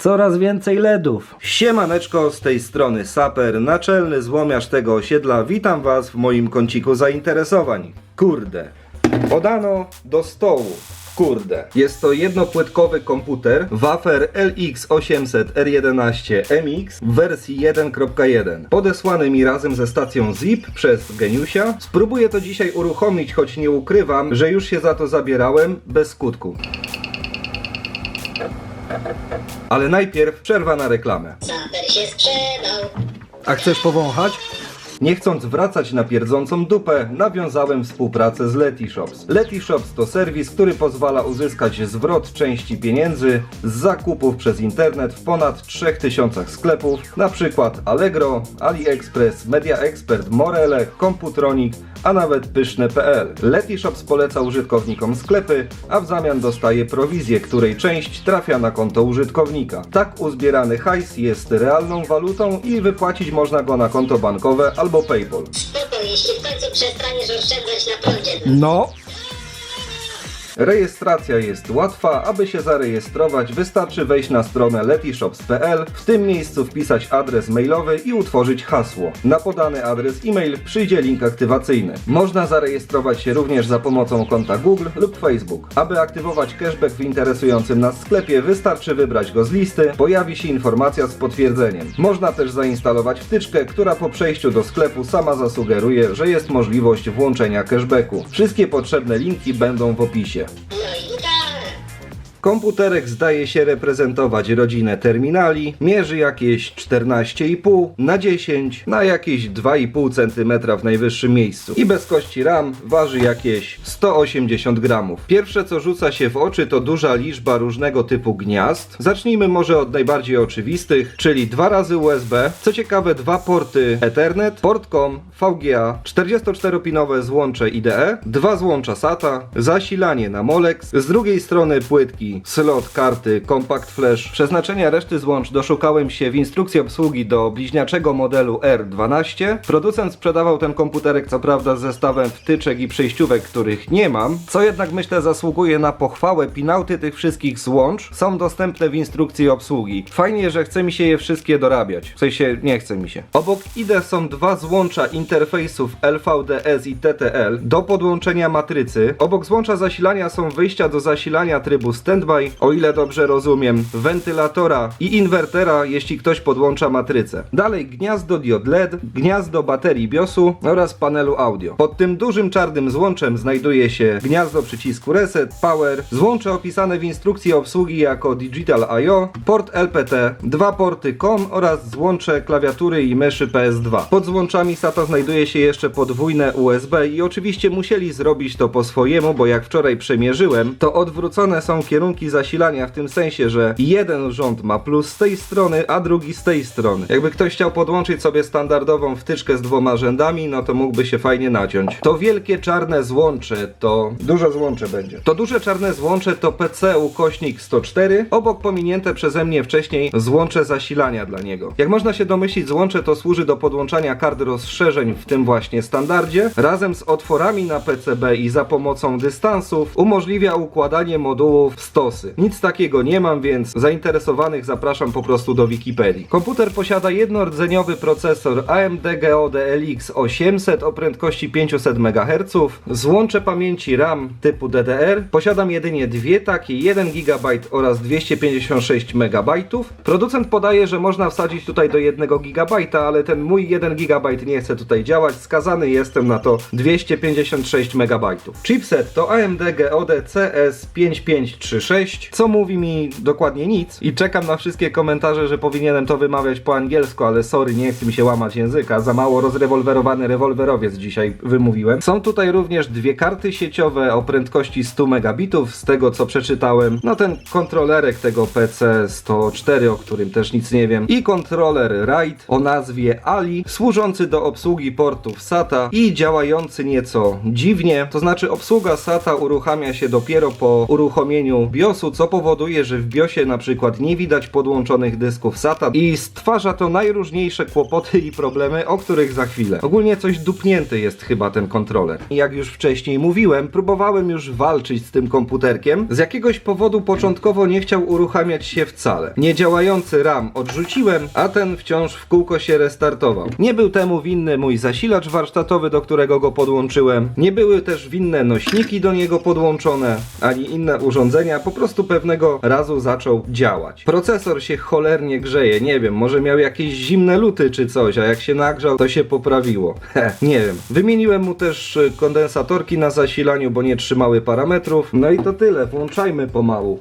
Coraz więcej LEDów. Siemaneczko, z tej strony Saper, naczelny złomiarz tego osiedla. Witam Was w moim kąciku zainteresowań. Kurde. Podano do stołu. Kurde. Jest to jednopłytkowy komputer Wafer LX800 R11 MX w wersji 1.1. Podesłany mi razem ze stacją ZIP przez Geniusia. Spróbuję to dzisiaj uruchomić, choć nie ukrywam, że już się za to zabierałem bez skutku. Ale najpierw przerwa na reklamę. Saper się sprzedał. A chcesz powąchać? Nie chcąc wracać na pierdzącą dupę, nawiązałem współpracę z Letyshops. Letyshops to serwis, który pozwala uzyskać zwrot części pieniędzy z zakupów przez internet w ponad 3000 sklepów, np. Allegro, AliExpress, Media Expert, Morele, Computronic, a nawet pyszne.pl. Letyshops poleca użytkownikom sklepy, a w zamian dostaje prowizję, której część trafia na konto użytkownika. Tak uzbierany hajs jest realną walutą i wypłacić można go na konto bankowe albo PayPal. Spoko, jeśli w końcu przestaniesz oszczędzać na prądzie. No. Rejestracja jest łatwa, aby się zarejestrować wystarczy wejść na stronę letyshops.pl, w tym miejscu wpisać adres mailowy i utworzyć hasło. Na podany adres e-mail przyjdzie link aktywacyjny. Można zarejestrować się również za pomocą konta Google lub Facebook. Aby aktywować cashback w interesującym nas sklepie wystarczy wybrać go z listy, pojawi się informacja z potwierdzeniem. Można też zainstalować wtyczkę, która po przejściu do sklepu sama zasugeruje, że jest możliwość włączenia cashbacku. Wszystkie potrzebne linki będą w opisie. Yeah. Komputerek zdaje się reprezentować rodzinę terminali, mierzy jakieś 14,5 na 10 na jakieś 2,5 cm w najwyższym miejscu i bez kości RAM waży jakieś 180 gramów. Pierwsze co rzuca się w oczy to duża liczba różnego typu gniazd. Zacznijmy może od najbardziej oczywistych, czyli dwa razy USB, co ciekawe dwa porty Ethernet, port COM, VGA, 44-pinowe złącze IDE, dwa złącza SATA, zasilanie na Molex, z drugiej strony płytki, slot, karty, compact flash. Przeznaczenia reszty złącz doszukałem się w instrukcji obsługi do bliźniaczego modelu R12. Producent sprzedawał ten komputerek co prawda z zestawem wtyczek i przejściówek, których nie mam, co jednak myślę zasługuje na pochwałę. Pinauty tych wszystkich złącz są dostępne w instrukcji obsługi. Fajnie, że chce mi się je wszystkie dorabiać. W sensie nie chce mi się. Obok IDE są dwa złącza interfejsów LVDS i TTL do podłączenia matrycy. Obok złącza zasilania są wyjścia do zasilania trybu standby, o ile dobrze rozumiem, wentylatora i inwertera, jeśli ktoś podłącza matrycę. Dalej gniazdo diod LED, gniazdo baterii BIOSu oraz panelu audio. Pod tym dużym czarnym złączem znajduje się gniazdo przycisku reset, power, złącze opisane w instrukcji obsługi jako Digital I.O., port LPT, dwa porty COM oraz złącze klawiatury i myszy PS2. Pod złączami SATA znajduje się jeszcze podwójne USB i oczywiście musieli zrobić to po swojemu, bo jak wczoraj przemierzyłem, to odwrócone są kierunki zasilania w tym sensie, że jeden rząd ma plus z tej strony, a drugi z tej strony. Jakby ktoś chciał podłączyć sobie standardową wtyczkę z dwoma rzędami, no to mógłby się fajnie naciąć. To wielkie czarne złącze to... Duże złącze będzie. To duże czarne złącze to PC ukośnik 104, obok pominięte przeze mnie wcześniej złącze zasilania dla niego. Jak można się domyślić, złącze to służy do podłączania kart rozszerzeń w tym właśnie standardzie. Razem z otworami na PCB i za pomocą dystansów umożliwia układanie modułów w stosy. Nic takiego nie mam, więc zainteresowanych zapraszam po prostu do Wikipedii. Komputer posiada jednordzeniowy procesor AMD GODLX 800 o prędkości 500 MHz, złącze pamięci RAM typu DDR. Posiadam jedynie dwie takie, 1 GB oraz 256 MB. Producent podaje, że można wsadzić tutaj do 1 GB, ale ten mój 1 GB nie chce tutaj działać. Skazany jestem na to 256 MB. Chipset to AMD GOD CS5536, co mówi mi dokładnie nic i czekam na wszystkie komentarze, że powinienem to wymawiać po angielsku, ale sorry, nie chce mi się łamać języka. Za mało rozrewolwerowany rewolwerowiec dzisiaj wymówiłem. Są tutaj również dwie karty sieciowe o prędkości 100 megabitów, z tego co przeczytałem. No ten kontrolerek tego PC 104, o którym też nic nie wiem. I kontroler RAID o nazwie Ali, służący do obsługi portów SATA i działający nieco dziwnie. To znaczy obsługa SATA uruchamia się dopiero po uruchomieniu BIOS BIOSu, co powoduje, że w BIOSie na przykład nie widać podłączonych dysków SATA i stwarza to najróżniejsze kłopoty i problemy, o których za chwilę. Ogólnie coś dupnięty jest chyba ten kontroler. I jak już wcześniej mówiłem, próbowałem już walczyć z tym komputerkiem. Z jakiegoś powodu początkowo nie chciał uruchamiać się wcale. Niedziałający RAM odrzuciłem, a ten wciąż w kółko się restartował. Nie był temu winny mój zasilacz warsztatowy, do którego go podłączyłem. Nie były też winne nośniki do niego podłączone, ani inne urządzenia. Po prostu pewnego razu zaczął działać. Procesor się cholernie grzeje, nie wiem, może miał jakieś zimne luty czy coś, a jak się nagrzał, to się poprawiło. Heh, nie wiem. Wymieniłem mu też y, kondensatorki na zasilaniu, bo nie trzymały parametrów. No i to tyle, włączajmy pomału.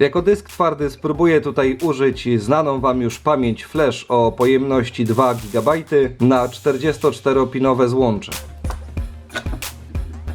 Jako dysk twardy spróbuję tutaj użyć znaną Wam już pamięć flash o pojemności 2 GB na 44-pinowe złącze.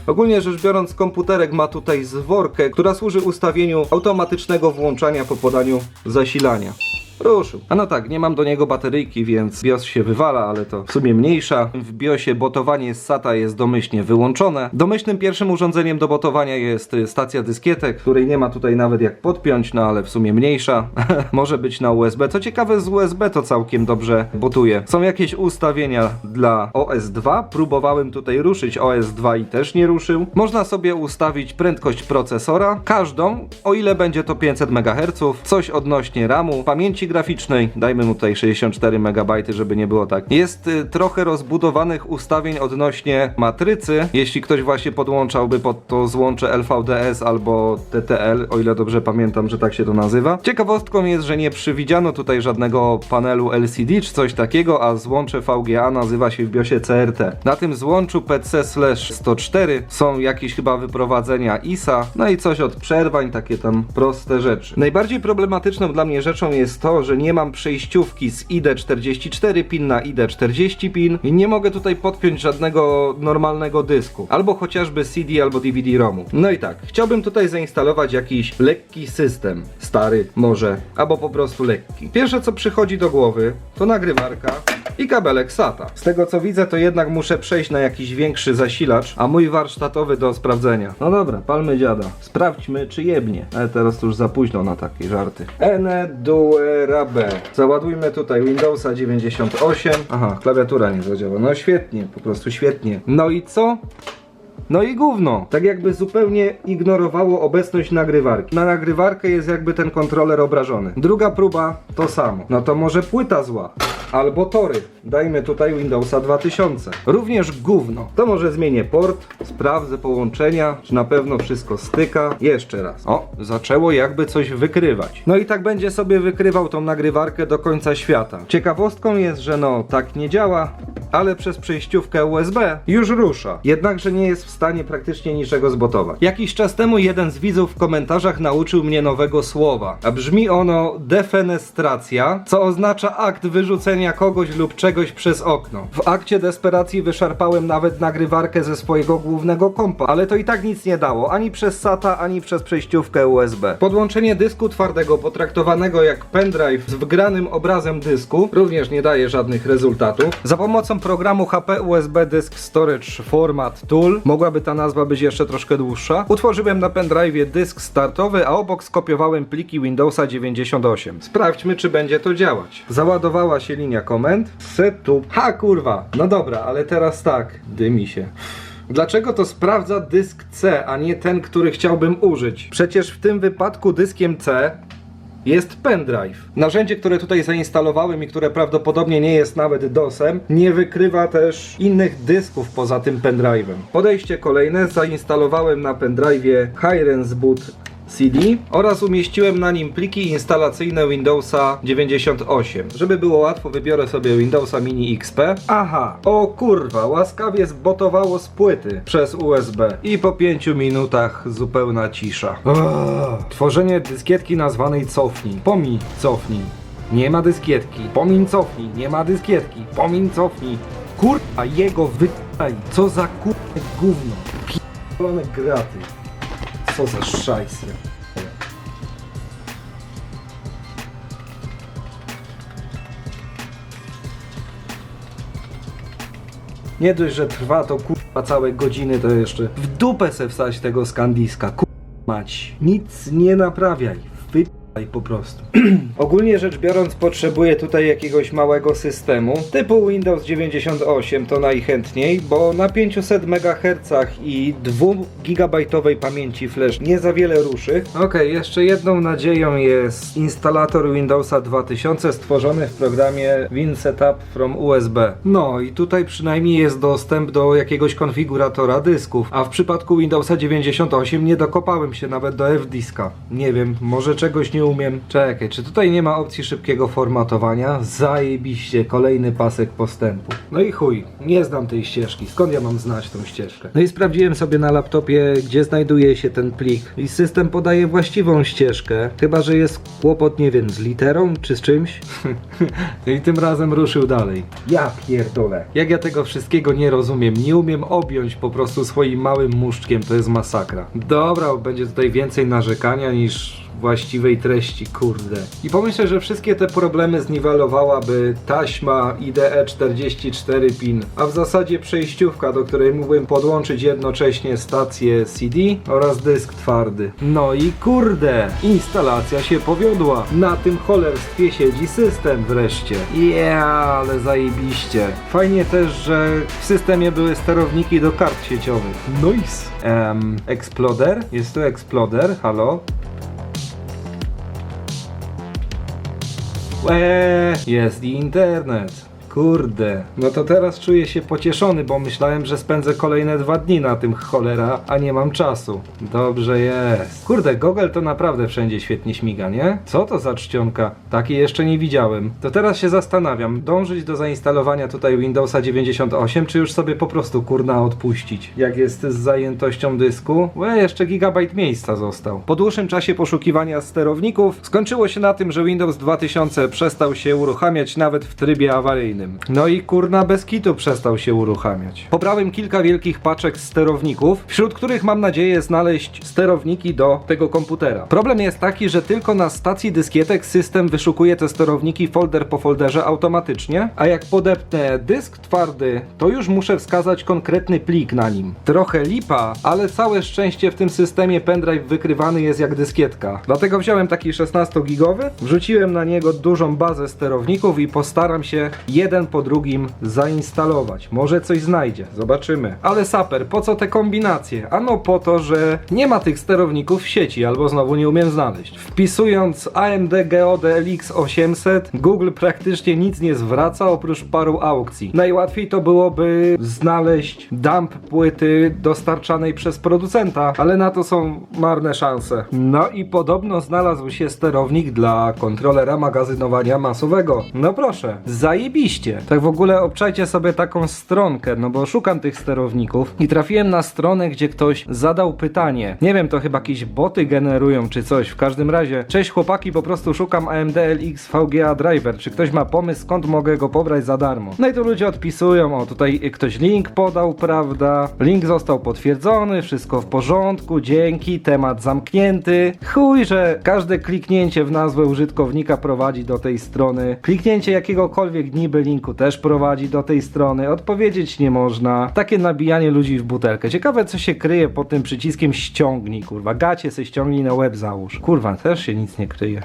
Ogólnie rzecz biorąc, komputerek ma tutaj zworkę, która służy ustawieniu automatycznego włączania po podaniu zasilania. Ruszył. A no tak, nie mam do niego bateryjki, więc BIOS się wywala, ale to w sumie mniejsza. W BIOSie botowanie z SATA jest domyślnie wyłączone. Domyślnym pierwszym urządzeniem do botowania jest y, stacja dyskietek, której nie ma tutaj nawet jak podpiąć, no ale w sumie mniejsza. Może być na USB. Co ciekawe, z USB to całkiem dobrze botuje. Są jakieś ustawienia dla OS2. Próbowałem tutaj ruszyć OS2 i też nie ruszył. Można sobie ustawić prędkość procesora, każdą, o ile będzie to 500 MHz, coś odnośnie RAMu, pamięci graficznej, dajmy mu tutaj 64 MB, żeby nie było tak. Jest y, trochę rozbudowanych ustawień odnośnie matrycy, jeśli ktoś właśnie podłączałby pod to złącze LVDS albo TTL, o ile dobrze pamiętam, że tak się to nazywa. Ciekawostką jest, że nie przewidziano tutaj żadnego panelu LCD czy coś takiego, a złącze VGA nazywa się w BIOSie CRT. Na tym złączu PC/104 są jakieś chyba wyprowadzenia ISA, no i coś od przerwań, takie tam proste rzeczy. Najbardziej problematyczną dla mnie rzeczą jest to, że nie mam przejściówki z ID44 pin na ID40 pin i nie mogę tutaj podpiąć żadnego normalnego dysku, albo chociażby CD albo DVD-ROMu. No i tak, chciałbym tutaj zainstalować jakiś lekki system, stary może, albo po prostu lekki. Pierwsze co przychodzi do głowy to nagrywarka i kabelek SATA. Z tego co widzę to jednak muszę przejść na jakiś większy zasilacz, a mój warsztatowy do sprawdzenia. No dobra, palmy dziada. Sprawdźmy czy jebnie. Ale teraz to już za późno na takie żarty. Ene Duera B. Załadujmy tutaj Windowsa 98. Aha, klawiatura nie zadziała. No świetnie, po prostu świetnie. No i co? No i gówno. Tak jakby zupełnie ignorowało obecność nagrywarki. Na nagrywarkę jest jakby ten kontroler obrażony. Druga próba to samo. No to może płyta zła. Albo tory. Dajmy tutaj Windowsa 2000. Również gówno. To może zmienię port, sprawdzę połączenia, czy na pewno wszystko styka. Jeszcze raz. O, zaczęło jakby coś wykrywać. No i tak będzie sobie wykrywał tą nagrywarkę do końca świata. Ciekawostką jest, że no tak nie działa, ale przez przejściówkę USB już rusza. Jednakże nie jest w stanie praktycznie niczego zbotować. Jakiś czas temu jeden z widzów w komentarzach nauczył mnie nowego słowa, a brzmi ono defenestracja, co oznacza akt wyrzucenia kogoś lub czegoś przez okno. W akcie desperacji wyszarpałem nawet nagrywarkę ze swojego głównego kompa, ale to i tak nic nie dało, ani przez SATA, ani przez przejściówkę USB. Podłączenie dysku twardego potraktowanego jak pendrive z wgranym obrazem dysku również nie daje żadnych rezultatów. Za pomocą programu HP USB Disk Storage Format Tool, mogłaby ta nazwa być jeszcze troszkę dłuższa, utworzyłem na pendrive dysk startowy, a obok skopiowałem pliki Windowsa 98. Sprawdźmy, czy będzie to działać. Załadowała się linia komend. Setup. Ha kurwa! No dobra, ale teraz tak, dymi się. Dlaczego to sprawdza dysk C, a nie ten, który chciałbym użyć? Przecież w tym wypadku dyskiem C jest pendrive. Narzędzie, które tutaj zainstalowałem i które prawdopodobnie nie jest nawet DOSem, nie wykrywa też innych dysków poza tym pendrive'em. Podejście kolejne, zainstalowałem na pendrive'ie Hirens Boot CD oraz umieściłem na nim pliki instalacyjne Windowsa 98. Żeby było łatwo, wybiorę sobie Windowsa Mini XP. Aha, o kurwa, łaskawie zbotowało z płyty przez USB. I po 5 minutach zupełna cisza. Aaaa. Tworzenie dyskietki nazwanej cofnij. Pomiń cofnij. Nie ma dyskietki. Pomiń cofnij. Nie ma dyskietki. Pomiń cofnij. Kurwa, jego wytaj. Co za kurwa gówno. Pierdolone graty. Co za szajsy. Nie dość, że trwa to kurwa całe godziny, to jeszcze w dupę se wstać tego skandiska. Kurwa mać. Nic nie naprawiaj. Wypaj po prostu. Ogólnie rzecz biorąc, potrzebuję tutaj jakiegoś małego systemu typu Windows 98 to najchętniej, bo na 500 MHz i 2 GB pamięci flash nie za wiele ruszy. Okej, jeszcze jedną nadzieją jest instalator Windowsa 2000 stworzony w programie WinSetup from USB. No i tutaj przynajmniej jest dostęp do jakiegoś konfiguratora dysków, a w przypadku Windowsa 98 nie dokopałem się nawet do F-diska. Nie wiem, może czegoś nie umiem. Czekaj, czy tutaj nie ma opcji szybkiego formatowania? Zajebiście, kolejny pasek postępu. No i chuj, nie znam tej ścieżki. Skąd ja mam znać tą ścieżkę? No i sprawdziłem sobie na laptopie, gdzie znajduje się ten plik. I system podaje właściwą ścieżkę. Chyba, że jest kłopot, nie wiem, z literą czy z czymś. I tym razem ruszył dalej. Ja pierdolę. Jak ja tego wszystkiego nie rozumiem, nie umiem objąć po prostu swoim małym muszczkiem, to jest masakra. Dobra, będzie tutaj więcej narzekania niż właściwej treści, kurde. I pomyślę, że wszystkie te problemy zniwelowałaby taśma IDE 44 pin, a w zasadzie przejściówka, do której mógłbym podłączyć jednocześnie stację CD oraz dysk twardy. No i kurde, instalacja się powiodła. Na tym cholerstwie siedzi system wreszcie. Yeah, ale zajebiście. Fajnie też, że w systemie były sterowniki do kart sieciowych. Nice. Em, Exploder? Jest tu Exploder? Halo? Eee, jest internet. Kurde, no to teraz czuję się pocieszony, bo myślałem, że spędzę kolejne dwa dni na tym cholera, a nie mam czasu. Dobrze jest. Kurde, Google to naprawdę wszędzie świetnie śmiga, nie? Co to za czcionka? Takiej jeszcze nie widziałem. To teraz się zastanawiam, dążyć do zainstalowania tutaj Windowsa 98, czy już sobie po prostu kurna odpuścić? Jak jest z zajętością dysku? Łe, jeszcze gigabajt miejsca został. Po dłuższym czasie poszukiwania sterowników skończyło się na tym, że Windows 2000 przestał się uruchamiać nawet w trybie awaryjnym. No i kurna bez kitu przestał się uruchamiać. Pobrałem kilka wielkich paczek sterowników, wśród których mam nadzieję znaleźć sterowniki do tego komputera. Problem jest taki, że tylko na stacji dyskietek system wyszukuje te sterowniki folder po folderze automatycznie, a jak podepnę dysk twardy, to już muszę wskazać konkretny plik na nim. Trochę lipa, ale całe szczęście w tym systemie pendrive wykrywany jest jak dyskietka. Dlatego wziąłem taki 16-gigowy, wrzuciłem na niego dużą bazę sterowników i postaram się jeden po drugim zainstalować. Może coś znajdzie, zobaczymy. Ale saper, po co te kombinacje? Ano po to, że nie ma tych sterowników w sieci, albo znowu nie umiem znaleźć. Wpisując AMD GOD LX 800, Google praktycznie nic nie zwraca oprócz paru aukcji. Najłatwiej to byłoby znaleźć dump płyty dostarczanej przez producenta, ale na to są marne szanse. No i podobno znalazł się sterownik dla kontrolera magazynowania masowego. No proszę, zajebiście. Tak w ogóle obczajcie sobie taką stronkę, no bo szukam tych sterowników i trafiłem na stronę, gdzie ktoś zadał pytanie. Nie wiem, to chyba jakieś boty generują czy coś. W każdym razie, cześć chłopaki, po prostu szukam AMD LX VGA Driver. Czy ktoś ma pomysł, skąd mogę go pobrać za darmo? No i tu ludzie odpisują, o tutaj ktoś link podał, prawda? Link został potwierdzony, wszystko w porządku, dzięki, temat zamknięty. Chuj, że każde kliknięcie w nazwę użytkownika prowadzi do tej strony. Kliknięcie jakiegokolwiek niby linku też prowadzi do tej strony. Odpowiedzieć nie można. Takie nabijanie ludzi w butelkę. Ciekawe co się kryje pod tym przyciskiem ściągnij, kurwa. Gacie se ściągnij na web załóż. Kurwa, też się nic nie kryje.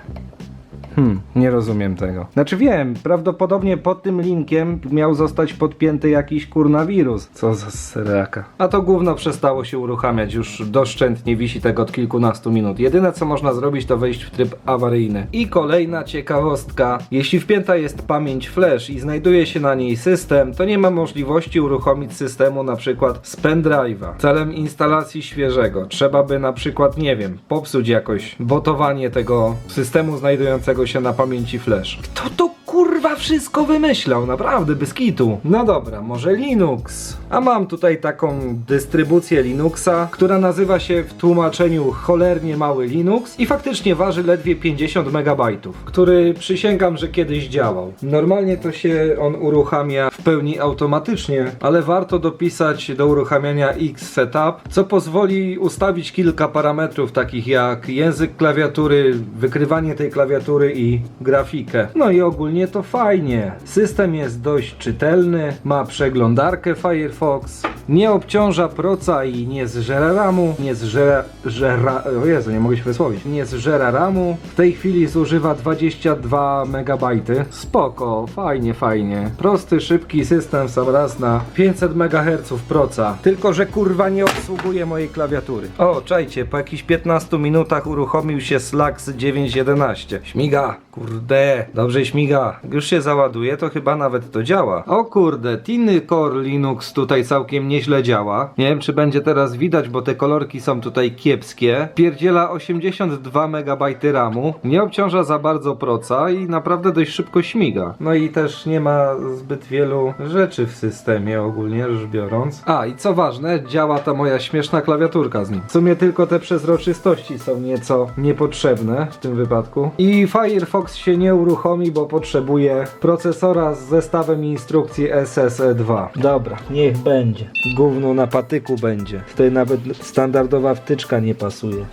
Hmm, nie rozumiem tego. Znaczy wiem, prawdopodobnie pod tym linkiem miał zostać podpięty jakiś kurnawirus. Co za sraka. A to gówno przestało się uruchamiać, już doszczętnie wisi tego od kilkunastu minut. Jedyne co można zrobić to wejść w tryb awaryjny. I kolejna ciekawostka. Jeśli wpięta jest pamięć flash i znajduje się na niej system, to nie ma możliwości uruchomić systemu na przykład z pendrive'a. Celem instalacji świeżego trzeba by na przykład, nie wiem, popsuć jakoś botowanie tego systemu znajdującego się na pamięci flash. Kto to kurwa wszystko wymyślał? Naprawdę, bez kitu. No dobra, może Linux. A mam tutaj taką dystrybucję Linuxa, która nazywa się w tłumaczeniu cholernie mały Linux i faktycznie waży ledwie 50 MB, który przysięgam, że kiedyś działał. Normalnie to się on uruchamia w pełni automatycznie, ale warto dopisać do uruchamiania X Setup, co pozwoli ustawić kilka parametrów takich jak język klawiatury, wykrywanie tej klawiatury i grafikę. No i ogólnie to fajnie. System jest dość czytelny, ma przeglądarkę Firefox, nie obciąża proca i nie zżera ramu, nie zżera... Żera, o Jezu, nie mogę się wysłowić. Nie zżera ramu. W tej chwili zużywa 22 MB. Spoko, fajnie, fajnie. Prosty, szybki system sam raz na 500 MHz proca. Tylko, że kurwa nie obsługuje mojej klawiatury. O, czajcie, po jakichś 15 minutach uruchomił się Slacks 9.11. Śmiga, kurde, dobrze śmiga. Już się załaduje, to chyba nawet to działa. O kurde, Tiny Core Linux tutaj całkiem nieźle działa. Nie wiem, czy będzie teraz widać, bo te kolorki są tutaj kiepskie. Pierdziela 82 MB RAMu, nie obciąża za bardzo proca i naprawdę dość szybko śmiga. No i też nie ma zbyt wielu rzeczy w systemie ogólnie rzecz biorąc. A i co ważne, działa ta moja śmieszna klawiaturka z nim. W sumie tylko te przezroczystości są nieco niepotrzebne w tym wypadku. I Firefox się nie uruchomi, bo potrzebuje procesora z zestawem instrukcji SSE2. Dobra, niech będzie. Gówno na patyku będzie. Tutaj nawet standardowa wtyczka nie pasuje.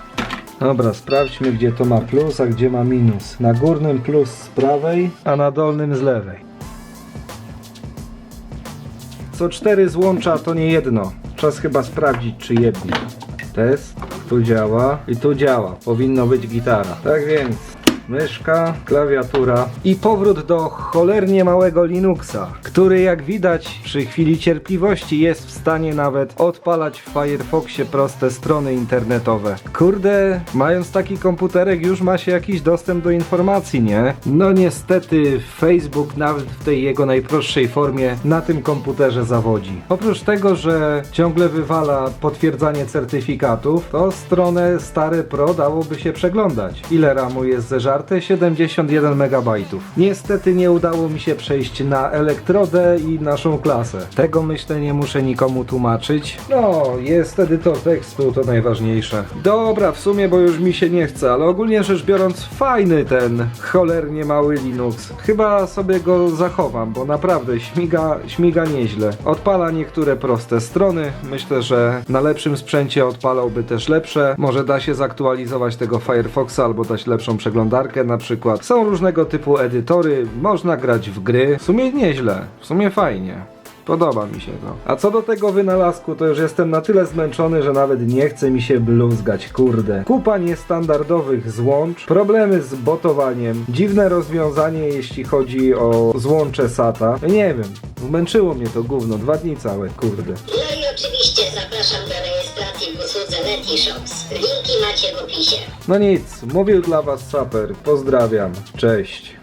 Dobra, sprawdźmy gdzie to ma plus, a gdzie ma minus. Na górnym plus z prawej, a na dolnym z lewej. Co cztery złącza to nie jedno. Czas chyba sprawdzić czy jedno. Test, tu działa i tu działa. Powinno być gitara. Tak więc myszka, klawiatura i powrót do cholernie małego Linuxa, który jak widać przy chwili cierpliwości jest w stanie nawet odpalać w Firefoxie proste strony internetowe. Kurde, mając taki komputerek już ma się jakiś dostęp do informacji, nie? No niestety Facebook nawet w tej jego najprostszej formie na tym komputerze zawodzi. Oprócz tego, że ciągle wywala potwierdzanie certyfikatów, to stronę stare Pro dałoby się przeglądać. Ile RAMu jest zeżarte? 71 MB. Niestety nie udało mi się przejść na elektrodę i naszą klasę. Tego myślę nie muszę nikomu tłumaczyć. No, jest edytor tekstu, to najważniejsze. Dobra, w sumie, bo już mi się nie chce, ale ogólnie rzecz biorąc, fajny ten cholernie mały Linux. Chyba sobie go zachowam, bo naprawdę śmiga, śmiga nieźle. Odpala niektóre proste strony. Myślę, że na lepszym sprzęcie odpalałby też lepsze. Może da się zaktualizować tego Firefoxa albo dać lepszą przeglądarkę na przykład. Są różnego typu edytory, można grać w gry. W sumie nieźle, w sumie fajnie. Podoba mi się to. A co do tego wynalazku, to już jestem na tyle zmęczony, że nawet nie chce mi się bluzgać, kurde. Kupa niestandardowych złącz, problemy z botowaniem, dziwne rozwiązanie jeśli chodzi o złącze SATA. Nie wiem, zmęczyło mnie to gówno, dwa dni całe, kurde. No i oczywiście zapraszam do w usłudze. Linki macie w opisie. No nic, mówił dla was Saper, pozdrawiam, cześć.